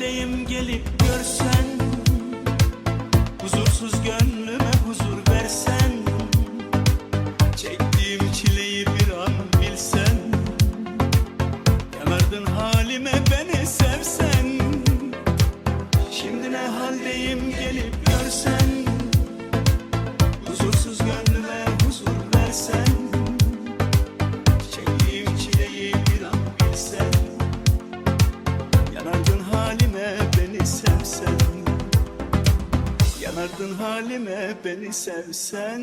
neredeyim gelip görsen Huzursuz gönlüme huzur versen Çektiğim çileyi bir an bilsen Yanardın halime beni sen sevsen Yanardın halime beni sevsen